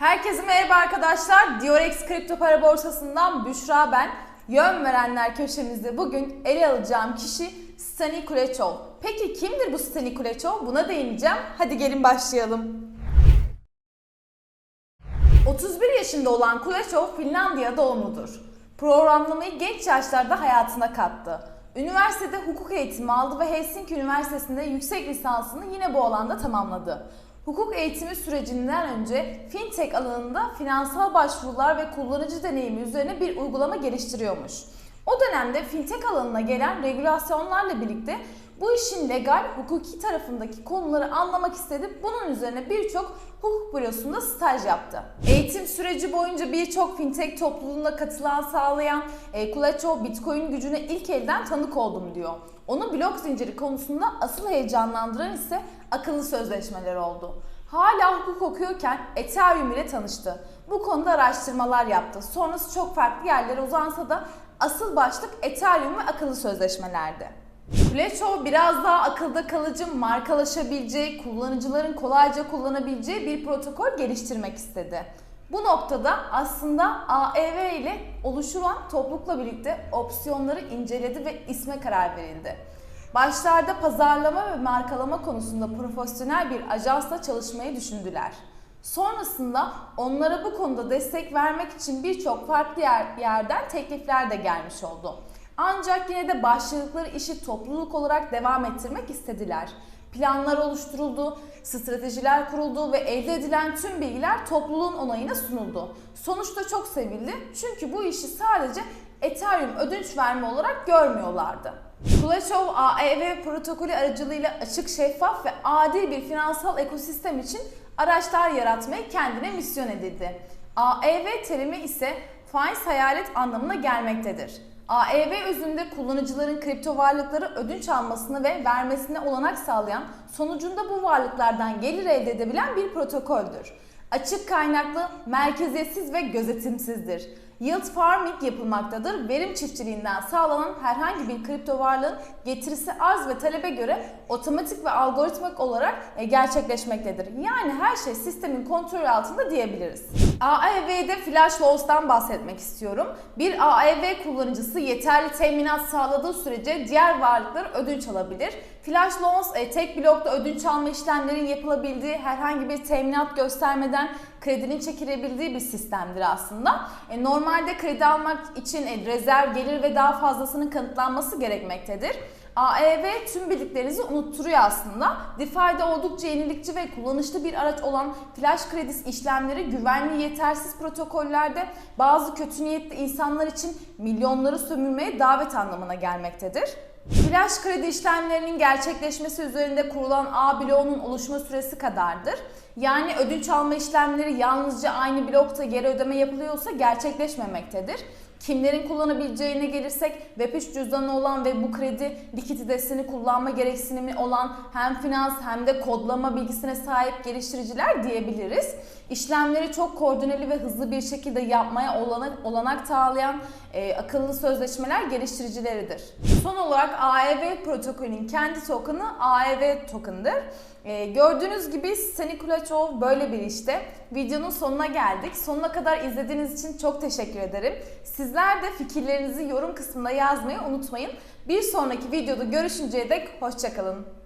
Herkese merhaba arkadaşlar. Diorex Kripto Para Borsası'ndan Büşra ben. Yön verenler köşemizde bugün ele alacağım kişi Stani Kuleçov. Peki kimdir bu Stani Kuleçov? Buna değineceğim. Hadi gelin başlayalım. 31 yaşında olan Kuleçov Finlandiya doğumludur. Programlamayı genç yaşlarda hayatına kattı. Üniversitede hukuk eğitimi aldı ve Helsinki Üniversitesi'nde yüksek lisansını yine bu alanda tamamladı. Hukuk eğitimi sürecinden önce fintech alanında finansal başvurular ve kullanıcı deneyimi üzerine bir uygulama geliştiriyormuş. O dönemde fintech alanına gelen regülasyonlarla birlikte bu işin legal, hukuki tarafındaki konuları anlamak istedi. Bunun üzerine birçok hukuk bürosunda staj yaptı. Eğitim süreci boyunca birçok fintech topluluğuna katılan sağlayan e, Kulaçov Bitcoin gücüne ilk elden tanık oldum diyor. Onu blok zinciri konusunda asıl heyecanlandıran ise akıllı sözleşmeler oldu. Hala hukuk okuyorken Ethereum ile tanıştı. Bu konuda araştırmalar yaptı. Sonrası çok farklı yerlere uzansa da asıl başlık Ethereum ve akıllı sözleşmelerdi. Kuleçov biraz daha akılda kalıcı, markalaşabileceği, kullanıcıların kolayca kullanabileceği bir protokol geliştirmek istedi. Bu noktada aslında AEV ile oluşulan toplulukla birlikte opsiyonları inceledi ve isme karar verildi. Başlarda pazarlama ve markalama konusunda profesyonel bir ajansla çalışmayı düşündüler. Sonrasında onlara bu konuda destek vermek için birçok farklı yer, yerden teklifler de gelmiş oldu. Ancak yine de başladıkları işi topluluk olarak devam ettirmek istediler. Planlar oluşturuldu, stratejiler kuruldu ve elde edilen tüm bilgiler topluluğun onayına sunuldu. Sonuçta çok sevildi çünkü bu işi sadece Ethereum ödünç verme olarak görmüyorlardı. Kuleshov AEV protokolü aracılığıyla açık, şeffaf ve adil bir finansal ekosistem için araçlar yaratmayı kendine misyon edildi. AEV terimi ise faiz hayalet anlamına gelmektedir. AEV özünde kullanıcıların kripto varlıkları ödünç almasını ve vermesine olanak sağlayan, sonucunda bu varlıklardan gelir elde edebilen bir protokoldür. Açık kaynaklı, merkeziyetsiz ve gözetimsizdir. Yield farming yapılmaktadır. Verim çiftçiliğinden sağlanan herhangi bir kripto varlığın getirisi arz ve talebe göre otomatik ve algoritmik olarak e, gerçekleşmektedir. Yani her şey sistemin kontrolü altında diyebiliriz. AEV'de flash loss'tan bahsetmek istiyorum. Bir AEV kullanıcısı yeterli teminat sağladığı sürece diğer varlıkları ödünç alabilir. Flash loans e, tek blokta ödünç alma işlemlerin yapılabildiği herhangi bir teminat göstermeden kredinin çekilebildiği bir sistemdir aslında. E, normalde kredi almak için e, rezerv, gelir ve daha fazlasının kanıtlanması gerekmektedir. AEV tüm bildiklerinizi unutturuyor aslında. DeFi'de oldukça yenilikçi ve kullanışlı bir araç olan flash kredi işlemleri güvenli yetersiz protokollerde bazı kötü niyetli insanlar için milyonları sömürmeye davet anlamına gelmektedir. Flash kredi işlemlerinin gerçekleşmesi üzerinde kurulan ağ bloğunun oluşma süresi kadardır. Yani ödünç alma işlemleri yalnızca aynı blokta geri ödeme yapılıyorsa gerçekleşmemektedir. Kimlerin kullanabileceğine gelirsek Web3 cüzdanı olan ve bu kredi likiditesini kullanma gereksinimi olan hem finans hem de kodlama bilgisine sahip geliştiriciler diyebiliriz. İşlemleri çok koordineli ve hızlı bir şekilde yapmaya olanak, olanak sağlayan e, akıllı sözleşmeler geliştiricileridir. Son olarak AEV protokolünün kendi token'ı AEV token'dır. E, gördüğünüz gibi Seni Kulaçov böyle bir işte. Videonun sonuna geldik. Sonuna kadar izlediğiniz için çok teşekkür ederim. Sizler de fikirlerinizi yorum kısmında yazmayı unutmayın. Bir sonraki videoda görüşünceye dek hoşçakalın.